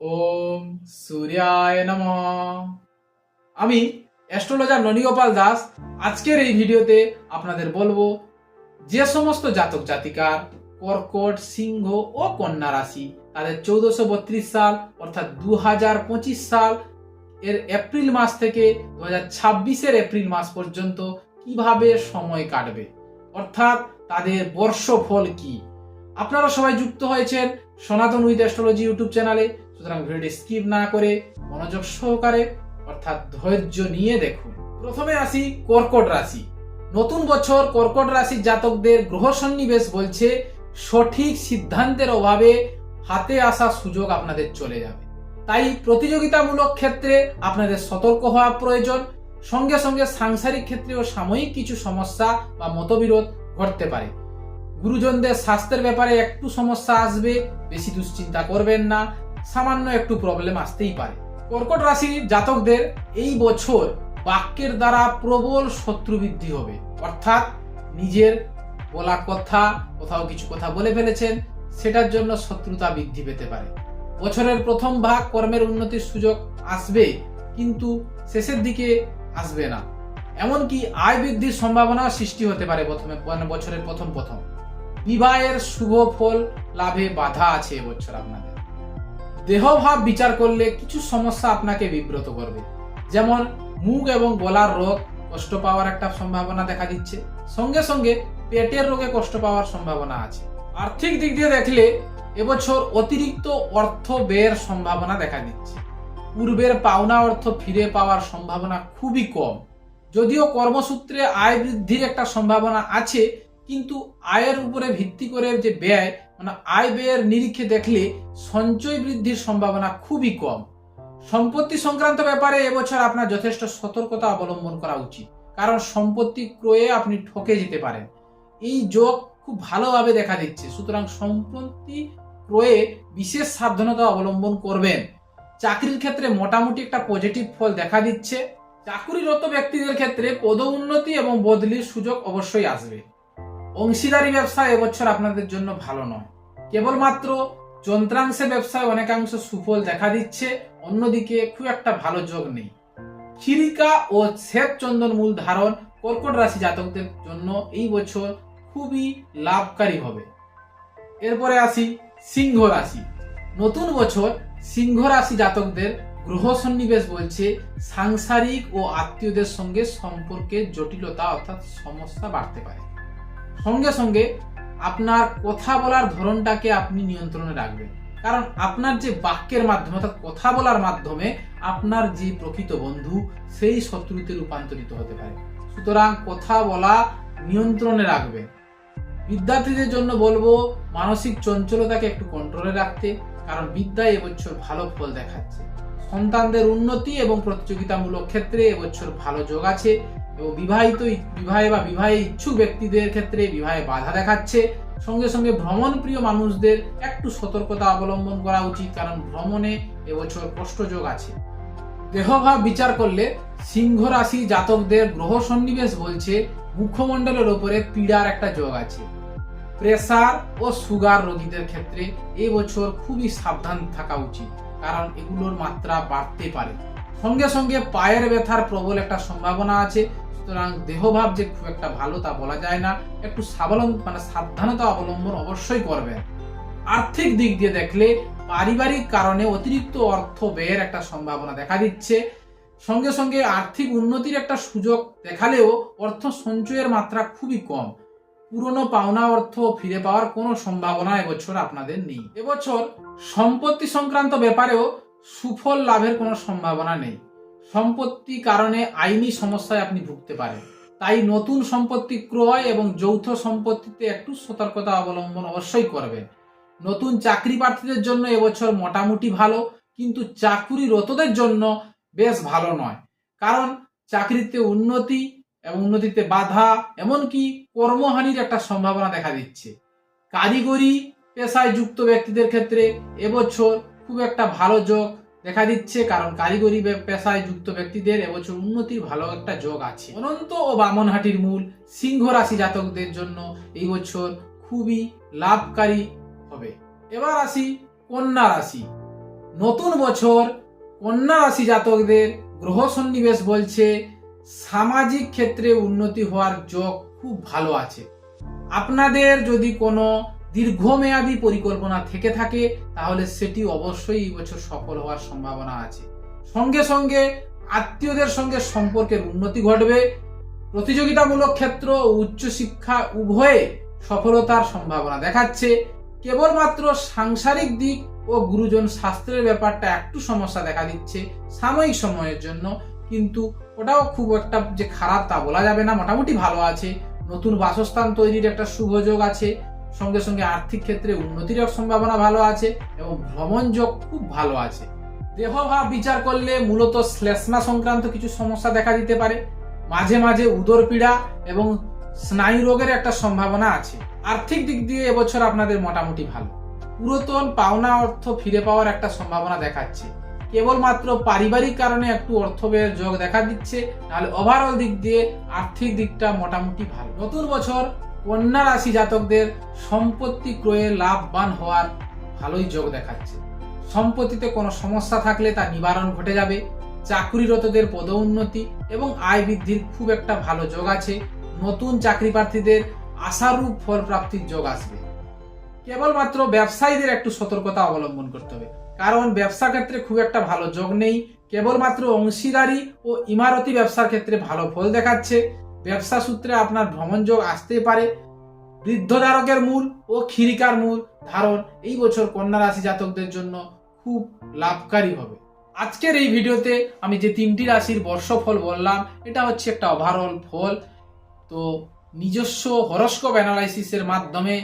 ওম সূর্যায় নম। আমি অ্যাস্ট্রোলজার ননীগোপাল দাস। আজকের এই ভিডিওতে আপনাদের বলব, যে সমস্ত জাতক জাতিকার কর্কট, সিংহ ও কন্যা রাশি, তাদের চৌদ্দশো বত্রিশ সাল অর্থাৎ দু হাজার পঁচিশ সাল এর এপ্রিল মাস থেকে দু হাজার ছাব্বিশের এপ্রিল মাস পর্যন্ত কীভাবে সময় কাটবে? অর্থাৎ তাদের বর্ষফল কি? আপনারা সবাই যুক্ত হয়েছেন সনাতন উইথ অ্যাস্ট্রোলজি ইউটিউব চ্যানেলে। সুতরাং ভিডিওটি স্কিপ না করে মনোযোগ সহকারে, অর্থাৎ ধৈর্য নিয়ে দেখুন। প্রথমে আসি কর্কট রাশি। নতুন বছর কর্কট রাশির জাতকদের গ্রহ সন্নিবেশ বলছে, সঠিক সিদ্ধান্তের অভাবে হাতে আসা সুযোগ আপনাদের চলে যাবে। তাই প্রতিযোগিতামূলক ক্ষেত্রে আপনাদের সতর্ক হওয়া প্রয়োজন। সঙ্গে সঙ্গে সাংসারিক ক্ষেত্রেও সাময়িক কিছু সমস্যা বা মতবিরোধ ঘটতে পারে। গুরুজনদের স্বাস্থ্যের ব্যাপারে একটু সমস্যা আসবে, বেশি দুশ্চিন্তা করবেন না। সামান্য একটু প্রবলেম আসতেই পারে। কর্কট রাশির জাতকদের এই বছর বাক্যের দ্বারা প্রবল শত্রু বৃদ্ধি হবে। অর্থাৎ নিজের বলা কথা, কোথাও কিছু কথা বলে ফেলেছেন, সেটার জন্য শত্রুতা বৃদ্ধি পেতে পারে। বছরের প্রথম ভাগ কর্মের উন্নতির সুযোগ আসবে, কিন্তু শেষের দিকে আসবে না। এমনকি আয় বৃদ্ধির সম্ভাবনা সৃষ্টি হতে পারে প্রথমে মানে বছরের প্রথম প্রথম। বিবাহের শুভ ফল লাভে বাধা আছে এবছর আপনাদের। দেহভাব বিচার করলে কিছু সমস্যা আপনাকে বিব্রত করবে। যেমন মুখ এবং গলার রোগ কষ্ট পাওয়ার একটা সম্ভাবনা দেখা দিচ্ছে। সঙ্গে সঙ্গে পেটের রোগে কষ্ট পাওয়ার সম্ভাবনা আছে। আর্থিক দিক দিয়ে দেখলে এবছর অতিরিক্ত অর্থ ব্যয়ের সম্ভাবনা দেখা দিচ্ছে। পূর্বের পাওনা অর্থ ফিরে পাওয়ার সম্ভাবনা খুবই কম। যদিও কর্মসূত্রে আয় বৃদ্ধির একটা সম্ভাবনা আছে, কিন্তু আয়ের উপরে ভিত্তি করে যে ব্যয় মানে আয় ব্যয়ের নিরিখে দেখলে সঞ্চয় বৃদ্ধির সম্ভাবনা খুবই কম। সম্পত্তি সংক্রান্ত ব্যাপারে এবছর আপনার যথেষ্ট সতর্কতা অবলম্বন করা উচিত। কারণ সম্পত্তি ক্রয়ে আপনি ঠকে যেতে পারেন। এই যোগ খুব ভালোভাবে দেখা দিচ্ছে। সুতরাং সম্পত্তি ক্রয়ে বিশেষ সাবধানতা অবলম্বন করবেন। চাকরির ক্ষেত্রে মোটামুটি একটা পজিটিভ ফল দেখা দিচ্ছে। চাকুরিরত ব্যক্তিদের ক্ষেত্রে পদ উন্নতি এবং বদলির সুযোগ অবশ্যই আসবে। অংশীদারি ব্যবসা এবছর আপনাদের জন্য ভালো নয়। কেবলমাত্র যন্ত্রাংশে ব্যবসায় অনেকাংশ সুফল দেখা দিচ্ছে, অন্যদিকে খুব একটা ভালো যোগ নেই। খিরিকা ও শ্বেত চন্দন মূল ধারণ কর্কট রাশি জাতকদের জন্য এই বছর খুবই লাভকারী হবে। এরপরে আসি সিংহ রাশি। নতুন বছর সিংহ রাশি জাতকদের গ্রহ সন্নিবেশ বলছে, সাংসারিক ও আত্মীয়দের সঙ্গে সম্পর্কের জটিলতা অর্থাৎ সমস্যা বাড়তে পারে। সঙ্গে সঙ্গে আপনার কথা বলার ধরনটাকে আপনি নিয়ন্ত্রণে রাখবেন। কারণ আপনার যে বাক্যের মাধ্যমে অর্থাৎ কথা বলার মাধ্যমে আপনার যে প্রকৃত বন্ধু, সেই শত্রুতে রূপান্তরিত হতে পারে। সুতরাং কথা বলা নিয়ন্ত্রণে রাখবে বিদ্যার্থীদের জন্য বলব, মানসিক চঞ্চলতাকে একটু কন্ট্রোলে রাখতে, কারণ বিদ্যায় এবছর ভালো ফল দেখাচ্ছে। সন্তানদের উন্নতি এবং প্রতিযোগিতামূলক ক্ষেত্রে এবছর ভালো যোগ আছে। এবং বিবাহিত বিবাহে বা বিবাহে ইচ্ছুক ব্যক্তিদের ক্ষেত্রে বিবাহে বাধা দেখাচ্ছে। সঙ্গে সঙ্গে ভ্রমণ প্রিয় মানুষদের একটু সতর্কতা অবলম্বন করা উচিত, কারণ ভ্রমণে এবছর কষ্টযোগ আছে। দেহভাব বিচার করলে সিংহ রাশি জাতকদের গ্রহ সন্নিবেশ বলছে মুখমণ্ডলের ওপরে পীড়ার একটা যোগ আছে। প্রেসার ও সুগার রোগীদের ক্ষেত্রে এবছর খুবই সাবধান থাকা উচিত, কারণ এগুলোর মাত্রা বাড়তে পারে। সঙ্গে সঙ্গে পায়ের ব্যথার প্রবল একটা সম্ভাবনা আছে সুতরাং দেহভাব যে খুব একটা ভালো তা বলা যায় না, একটু সাবলম্ব মানে সাবধানতা অবলম্বন অবশ্যই করবেন। আর্থিক দিক দিয়ে দেখলে পারিবারিক কারণে অতিরিক্ত অর্থ ব্যয়ের একটা সম্ভাবনা দেখা দিচ্ছে। সঙ্গে সঙ্গে আর্থিক উন্নতির একটা সুযোগ দেখালেও অর্থ সঞ্চয়ের মাত্রা খুবই কম। পুরনো পাওনা অর্থ ফিরে পাওয়ার কোনো সম্ভাবনা এবছর আপনাদের নেই। এবছর সম্পত্তি সংক্রান্ত ব্যাপারেও সুফল লাভের কোনো সম্ভাবনা নেই। সম্পত্তি কারণে আইনি সমস্যায় আপনি ভুগতে পারেন। তাই নতুন সম্পত্তি ক্রয় এবং যৌথ সম্পত্তিতে একটু সতর্কতা অবলম্বন অবশ্যই করবেন। নতুন চাকরি প্রার্থীদের জন্য এবছর মোটামুটি ভালো, কিন্তু চাকুরিরতদের জন্য বেশ ভালো নয়। কারণ চাকরিতে উন্নতি এবং উন্নতিতে বাধা, এমনকি কর্মহানির একটা সম্ভাবনা দেখা দিচ্ছে। কারিগরি পেশায় যুক্ত ব্যক্তিদের ক্ষেত্রে এবছর খুব একটা ভালো যোগ দেখা দিচ্ছে, কারণ কারিগরি পেশায় যুক্ত ব্যক্তিদের এবছর উন্নতির ভালো একটা যোগ আছে। অনন্ত ও বামনহাটির মূল সিংহ রাশি জাতকদের জন্য এই বছর খুবই লাভকারী হবে। এবার আসি কন্যা রাশি। নতুন বছর কন্যা রাশি জাতকদের গ্রহ সন্নিবেশ বলছে, সামাজিক ক্ষেত্রে উন্নতি হওয়ার যোগ খুব ভালো আছে। আপনাদের যদি কোনো দীর্ঘমেয়াদী পরিকল্পনা থেকে থাকে, তাহলে সেটি অবশ্যই এই বছর সফল হওয়ার সম্ভাবনা আছে। সঙ্গে সঙ্গে আত্মীয়দের সঙ্গে সম্পর্কের উন্নতি ঘটবে। প্রতিযোগিতামূলক ক্ষেত্র ও উচ্চশিক্ষা উভয়ে সফলতার সম্ভাবনা দেখাচ্ছে। কেবলমাত্র সাংসারিক দিক ও গুরুজন শাস্ত্রের ব্যাপারটা একটু সমস্যা দেখা দিচ্ছে সাময়িক সময়ের জন্য, কিন্তু ওটাও খুব একটা যে খারাপ তা বলা যাবে না, মোটামুটি ভালো আছে। নতুন বাসস্থান তৈরির একটা শুভ যোগ আছে। সঙ্গে সঙ্গে আর্থিক ক্ষেত্রে উন্নতির সম্ভাবনা ভালো আছে এবং ভ্রমণ যোগ খুব ভালো আছে। দেহভাব বিচার করলে মূলত শ্লেষ্মা সংক্রান্ত কিছু সমস্যা দেখা দিতে পারে। মাঝে মাঝে উদর পীড়া এবং স্নায়ু রোগের একটা সম্ভাবনা আছে। আর্থিক দিক দিয়ে এবছর আপনাদের মোটামুটি ভালো। পুরাতন পাওনা অর্থ ফিরে পাওয়ার একটা সম্ভাবনা দেখাচ্ছে। কেবলমাত্র পারিবারিক কারণে একটু অর্থ ব্যয়ের যোগ দেখা দিচ্ছে, নাহলে ওভারঅল দিক দিয়ে আর্থিক দিকটা মোটামুটি ভালো। নতুন বছর কন্যা রাশি জাতকদের সম্পত্তি ক্রয়ে লাভবান হওয়ার ভালোই যোগ দেখাচ্ছে। সম্পত্তিতে কোনো সমস্যা থাকলে তা নিবারণ ঘটে যাবে। চাকরিরতদের পদোন্নতি এবং আয় বৃদ্ধির খুব একটা ভালো যোগ আছে। নতুন চাকরি প্রার্থীদের আশারূপ ফল প্রাপ্তির যোগ আসবে। কেবলমাত্র ব্যবসায়ীদের একটু সতর্কতা অবলম্বন করতে হবে। কারণ ব্যবসা ক্ষেত্রে খুব একটা ভালো যোগ নেই। কেবলমাত্র অংশীদারি ও ইমারতি ব্যবসার ক্ষেত্রে ভালো ফল দেখাচ্ছে। ব্যবসা সূত্রে আপনার ভ্রমণ যোগ আসতে পারে। বৃদ্ধধারকের মূল ও ক্ষিরিকার মূল ধারণ এই বছর কন্যা রাশি জাতকদের জন্য খুব লাভকারী হবে। আজকের এই ভিডিওতে আমি যে তিনটি রাশির বর্ষফল বললাম, এটা হচ্ছে একটা ওভারঅল ফল। তো নিজস্ব হরস্কোপ অ্যানালাইসিসের মাধ্যমে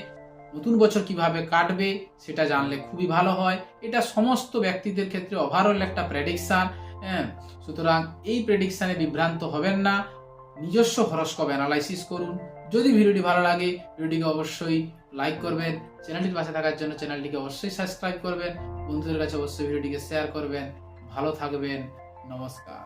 নতুন বছর কীভাবে কাটবে সেটা জানলে খুবই ভালো হয়। এটা সমস্ত ব্যক্তিদের ক্ষেত্রে ওভারঅল একটা প্রেডিকশন হ্যাঁ? সুতরাং এই প্রেডিকশনে বিভ্রান্ত হবেন না। নিজস্ব হরস্কোপ অ্যানালাইসিস করুন। যদি ভিডিওটি ভালো লাগে, ভিডিওটিকে অবশ্যই লাইক করবেন। চ্যানেলটির পাশে থাকার জন্য চ্যানেলটিকে অবশ্যই সাবস্ক্রাইব করবেন। বন্ধুদের কাছে অবশ্যই ভিডিওটিকে শেয়ার করবেন। ভালো থাকবেন। নমস্কার।